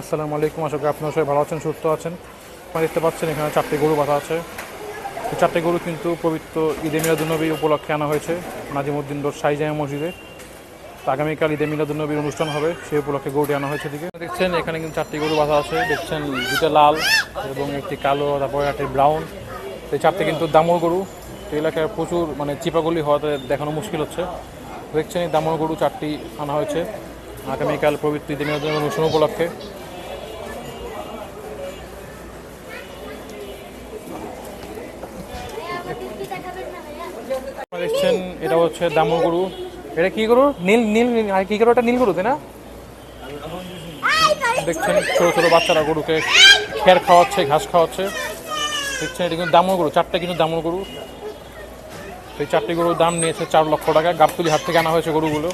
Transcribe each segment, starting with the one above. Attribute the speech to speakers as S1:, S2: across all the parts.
S1: আসসালামু আলাইকুম, আশা করি আপনারা সবাই ভালো আছেন, সুস্থ আছেন। আপনারা দেখতে পাচ্ছেন এখানে চারটি গরু বাঁধা আছে। চারটি গরু কিন্তু পবিত্র ঈদে মিলাদুন্নবী উপলক্ষে আনা হয়েছে নাজিমুদ্দিন রোড সাইজামা মসজিদে। আগামীকাল ঈদে মিলাদুন্নবীর অনুষ্ঠান হবে, সেই উপলক্ষে গরুটি আনা হয়েছে দিকে দেখছেন, এখানে কিন্তু চারটি গরু বাঁধা আছে। দেখছেন, দুটো লাল এবং একটি কালো, তারপরে একটি ব্রাউন। এই চারটি কিন্তু দামর গরু। এই এলাকায় প্রচুর মানে চিপাগুলি হওয়াতে দেখানো মুশকিল হচ্ছে। দেখছেন, এই দামর গরু চারটি আনা হয়েছে। আগামীকাল পবিত্র ঈদে মিলাদুন্নবী অনুষ্ঠান উপলক্ষে। দেখছেন এটা হচ্ছে দামর গরু। এটা কি গরু? নীল নীল আর কি গরু? এটা নীল গরু, তাই না? দেখছেন, ছোট ছোট বাচ্চারা গরুকে খের খাওয়াচ্ছে, ঘাস খাওয়াচ্ছে। দেখছেন, এটা কিন্তু দামর গরু, চারটে কিন্তু দামর গরু। এই চারটি গরুর দাম নিয়েছে চার লক্ষ টাকা। গাবতুলি হাট থেকে আনা হয়েছে গরুগুলো।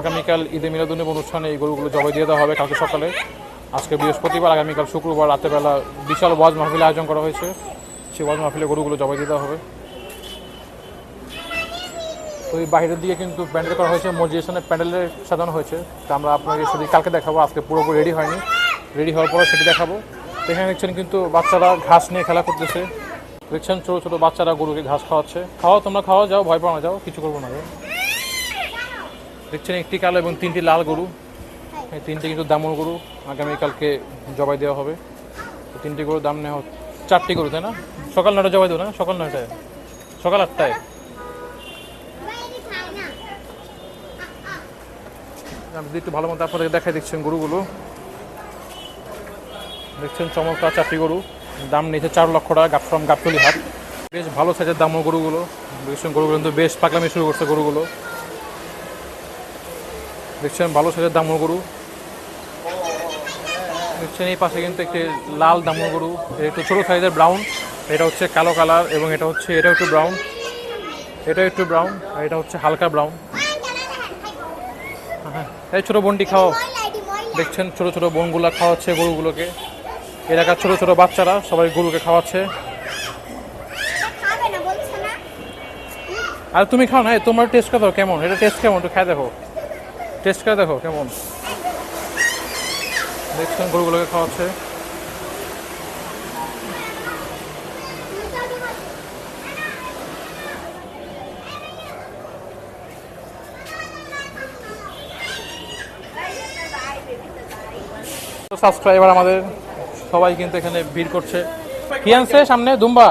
S1: আগামীকাল ঈদে মিলাদুন্নবী অনুষ্ঠানে এই গরুগুলো জবাই দিয়ে দেওয়া হবে কালকে সকালে। আজকে বৃহস্পতিবার, আগামীকাল শুক্রবার রাতেরবেলা বিশাল ওয়াজ মাহফিল আয়োজন করা হয়েছে। ওয়াজ মাহফিলে গরুগুলো জবাই দেওয়া হবে। তো এই বাইরের দিকে কিন্তু প্যান্ডেল করা হয়েছে, মসজিদের প্যান্ডেলের সাজানো হয়েছে। তা আমরা আপনাকে সেটি কালকে দেখাবো, আজকে পুরোপুরি রেডি হয়নি। রেডি হওয়ার পরে সেটি দেখাবো। এখানে দেখছেন কিন্তু বাচ্চারা ঘাস নিয়ে খেলা করতেছে। দেখছেন ছোটো ছোটো বাচ্চারা গরুকে ঘাস খাওয়াচ্ছে। খাওয়া তোমরা খাওয়া যাও, ভয় পাও না, যাও, কিছু করব না দেখছেন একটি কালো এবং তিনটি লাল গরু। এই তিনটে কিন্তু দামর গরু। আগামীকালকে জবাই দেওয়া হবে। তিনটি গরুর দাম নেওয়া হচ্ছে- চারটি গরু তাই না? সকাল নয়টা জবাই দেবো, না? সকাল নয়টায়? সকাল আটটায়? একটু ভালো মতো আপনাদের দেখাই, দেখছেন গরুগুলো? দেখছেন চমৎকার চারটি গরু। দাম নিয়েছে চার লক্ষ টাকা, গাপ ফ্রম গাবতলি হাট। বেশ ভালো সাইজের দামও গরুগুলো। দেখছেন গরুগুলো কিন্তু বেশ পাকলামি শুরু করছে গরুগুলো। দেখছেন ভালো সাইজের দামও গরু। দেখছেন এই পাশে কিন্তু একটি লাল দামও গরু একটু ছোটো সাইজের ব্রাউন এটা হচ্ছে কালো কালার এবং এটা হচ্ছে এটা একটু ব্রাউন এটা একটু ব্রাউন আর এটা হচ্ছে হালকা ব্রাউন হ্যাঁ এই ছোটো বোনটি খাও দেখছেন, ছোট ছোট বোনগুলা খাওয়াচ্ছে গরুগুলোকে। এলাকার ছোট ছোট বাচ্চারা সবাই গরুকে খাওয়াচ্ছে। আর তুমি খাও না তোমার টেস্ট করে কেমন? এটা টেস্ট কেমন? একটু খাই দেখো। টেস্ট করে দেখো, কেমন? দেখছেন গরুগুলোকে খাওয়াচ্ছে। সাবস্ক্রাইবার আমাদের, সবাই কিন্তু এখানে ভিড় করছে। কি আনছে সামনে, দুম্বা।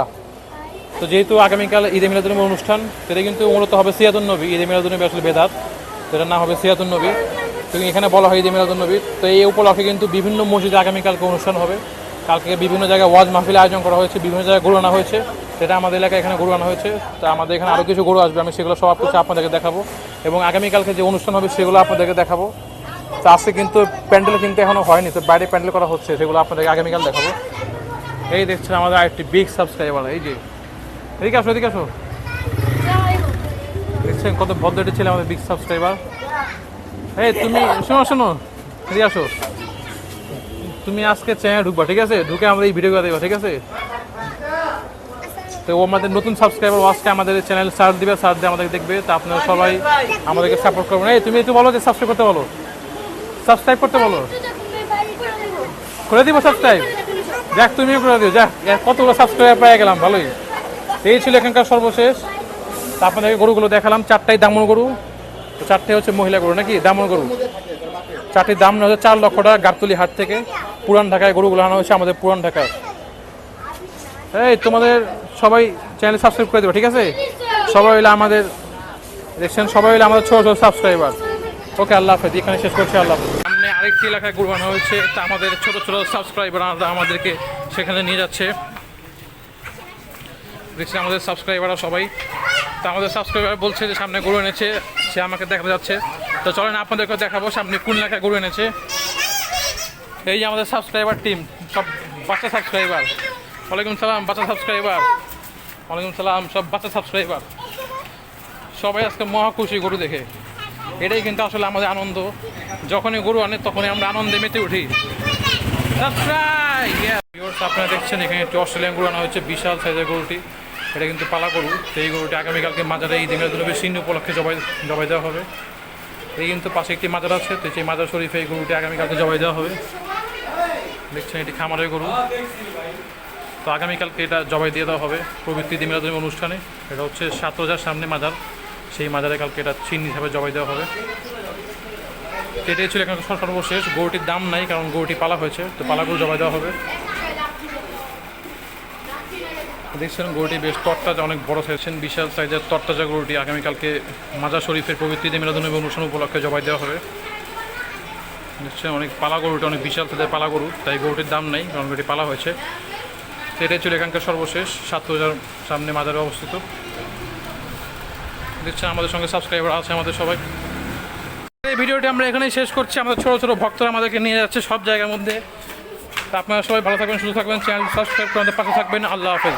S1: তো যেহেতু আগামীকাল ঈদে মিলাদুন্নবী অনুষ্ঠান সেটা কিন্তু মূলত হবে সিয়াতুন নবী। ঈদে মিলাদুন্নবী আসলে বেদাত, সেটার নাম হবে সিয়াতুন নবী। তো এখানে বলা হয় ঈদে মিলাদুন্নবী তো এই উপলক্ষে কিন্তু বিভিন্ন মসজিদে আগামীকালকে অনুষ্ঠান হবে। কালকে বিভিন্ন জায়গায় ওয়াজ মাহফিল আয়োজন করা হয়েছে, বিভিন্ন জায়গায় গরু আনা হয়েছে। সেটা আমাদের এলাকায় এখানে গরু আনা হয়েছে। তো আমাদের এখানে আরও কিছু গরু আসবে, আমি সেগুলো সব কিছু আপনাদেরকে দেখাবো। এবং আগামীকালকে যে অনুষ্ঠান হবে সেগুলো আপনাদেরকে দেখাবো। তো আজকে কিন্তু প্যান্ডেল কিন্তু এখনও হয়নি, তো বাইরে প্যান্ডেল করা হচ্ছে, সেগুলো আপনাদেরকে আগামীকাল দেখাবো। এই দেখছেন আমাদের আরেকটি বিগ সাবস্ক্রাইবার এই যে। এদিকে আসো এদিকে আসো। দেখছেন কত ভদ্র একটি ছেলে আমাদের বিগ সাবস্ক্রাইবার এই, তুমি শোনো শোনো, ফিরে আসো। তুমি আজকে চ্যানেল ঢুকবা, ঠিক আছে? ঢুকে আমাদের এই ভিডিও দেবা ঠিক আছে? তো ও আমাদের নতুন সাবস্ক্রাইবার আজকে আমাদের চ্যানেল সার্চ দিবে সার্চ দিয়ে আমাদের দেখবে, তো আপনারা সবাই আমাদেরকে সাপোর্ট করবেন। এই, তুমি একটু বলো যে সাবস্ক্রাইব করতে বলো। সাবস্ক্রাইব করতে বলো। করে দিব সাবস্ক্রাইব যাক, তুমিও করে দিও, যাক কতগুলো সাবস্ক্রাইবার পেয়ে গেলাম, ভালোই। এই ছিল এখানকার সর্বশেষ। আপনাদেরকে গরুগুলো দেখালাম, চারটাই দামন গরু। চারটে হচ্ছে মহিলা গরু নাকি? দামন গরু। চারটির দাম হচ্ছে চার লক্ষ টাকা গাবতলি হাট থেকে। পুরান ঢাকায় গরুগুলো আনা হয়েছে আমাদের পুরান ঢাকায়। এই তোমাদের সবাই চ্যানেল সাবস্ক্রাইব করে দেবো, ঠিক আছে? সবাই হইলে আমাদের দেখছেন, সবাই হইলে আমাদের ছোটো ছোটো সাবস্ক্রাইবার ওকে, আল্লাহ হাফেজ। এখানে শেষ করছি, আল্লাহ সামনে আরেকটি এলাকায় গরু আনা হয়েছে, তা আমাদের ছোট ছোট সাবস্ক্রাইবার আমাদেরকে সেখানে নিয়ে যাচ্ছে। দেখছি আমাদের সাবস্ক্রাইবাররা সবাই। তা আমাদের সাবস্ক্রাইবার বলছে যে সামনে গরু এনেছে। সে আমাকে দেখাতে যাচ্ছে। তো চলেন আপনাদেরকে দেখাবো, সামনে কোন এলাকায় গরু এনেছে। এই যে আমাদের সাবস্ক্রাইবার টিম সব বাচ্চা সাবস্ক্রাইবার ওয়ালাইকুম সালাম, বাচ্চা সাবস্ক্রাইবার ওয়ালাইকুম সালাম, সব বাচ্চা সাবস্ক্রাইবার সবাই আজকে মহা খুশি গরু দেখে। এটাই কিন্তু আসলে আমাদের আনন্দ। যখনই গরু আনে, তখনই আমরা আনন্দে মেতে উঠি। আপনারা দেখছেন এখানে একটি অস্ট্রেলিয়ান গরু আনা হচ্ছে বিশাল সাইজের গরুটি। এটা কিন্তু পালা গরু। এই গরুটি আগামীকালকে মাজারে এই দিনের জন্য সিন উপলক্ষে জবাই জবাই দেওয়া হবে। এই কিন্তু পাশে একটি মাজার আছে, তো সেই মাজার শরীফে এই গরুটি আগামীকালকে জবাই দেওয়া হবে। দেখছেন, এটি খামারের গরু। তো আগামীকালকে এটা জবাই দিয়ে দেওয়া হবে পবিত্র দিমিরাজনী অনুষ্ঠানে। এটা হচ্ছে সাতরোজার সামনে মাজার। সেই মাজারে কালকে এটা চিহ্ন হিসাবে জবাই দেওয়া হবে। এটাই ছিল এখানে সর্বশেষ। গরুটির দাম নাই, কারণ গরুটি পালা হয়েছে। তো পালা গরু জবাই দেওয়া হবে। দেখছেন গরুটি বেশ তরতাজা, অনেক বড় সাইজের বিশাল সাইজের তরতাজা গরুটি। আগামীকালকে মাজার শরীফের পবিত্র দিমিরাজনী অনুষ্ঠান উপলক্ষে জবাই দেওয়া হবে। দেখছেন অনেক পালা গরুটা, অনেক বিশাল সাইজের পালা গরু, তাই গরুটির দাম নেই, কারণ গরুটি পালা হয়েছে। এটাই ছিল এখানকার সর্বশেষ সাত হাজার সামনে মাজারে অবস্থিত। দেখছেন আমাদের সঙ্গে সাবস্ক্রাইবার আছে আমাদের সবাই। এই ভিডিওটি আমরা এখানেই শেষ করছি। আমাদের ছোটো ছোটো ভক্তরা আমাদেরকে নিয়ে যাচ্ছে সব জায়গার মধ্যে। আপনারা সবাই ভালো থাকবেন, সুস্থ থাকবেন চ্যানেল সাবস্ক্রাইব করে আমাদের পাশে থাকবেন। আল্লাহ হাফেজ।